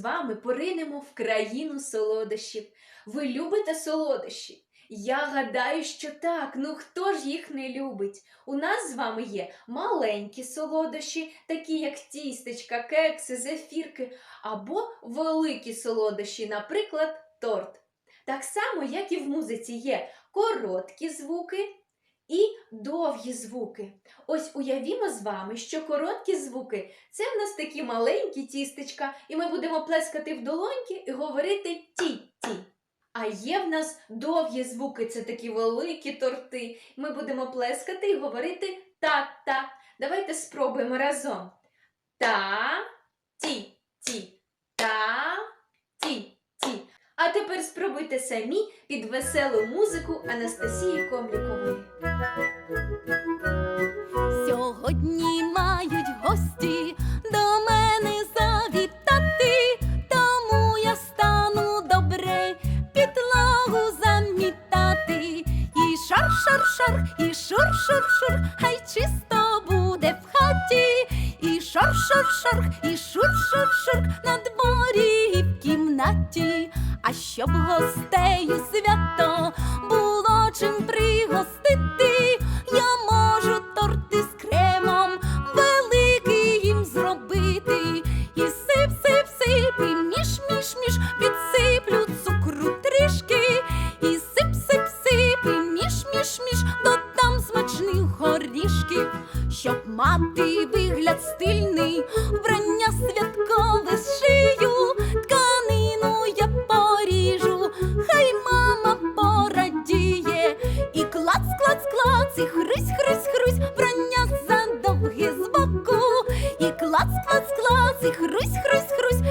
вами поринемо в країну солодощів. Ви любите солодощі? Я гадаю, що так. Ну хто ж їх не любить? У нас з вами є маленькі солодощі, такі як тістечка, кекси, зефірки, або великі солодощі, наприклад, торт. Так само, як і в музиці є короткі звуки і довгі звуки. Ось уявімо з вами, що короткі звуки це в нас такі маленькі тістечка, і ми будемо плескати в долоньки і говорити ті-ті. А є в нас довгі звуки, це такі великі торти. Ми будемо плескати і говорити та-та. Давайте спробуємо разом. Та-ті-ті. Та-ті-ті. А тепер самі під веселу музику Анастасії Комлікової. Сьогодні мають гості до мене завітати, тому я стану добре підлогу замітати. І шар-шар-шар, і шур-шур-шур, хай чисто буде в хаті. І шар-шар-шар, і шур-шур-шур на дворі і в кімнаті. А щоб гостей у свято було чим пригостити, я можу торти з кремом великий їм зробити. І сип, сип, сип, і міш, міш, міш, підсиплю цукру трішки. І сип, сип, сип, і міш, міш, міш, додам смачних горішків, щоб мати вигляд стильний. Вранці клац, клац і хрусь, хрусь, хрусь, броня задовги боку. І клац, клац, клац, і хрусь, хрусь, хрусь.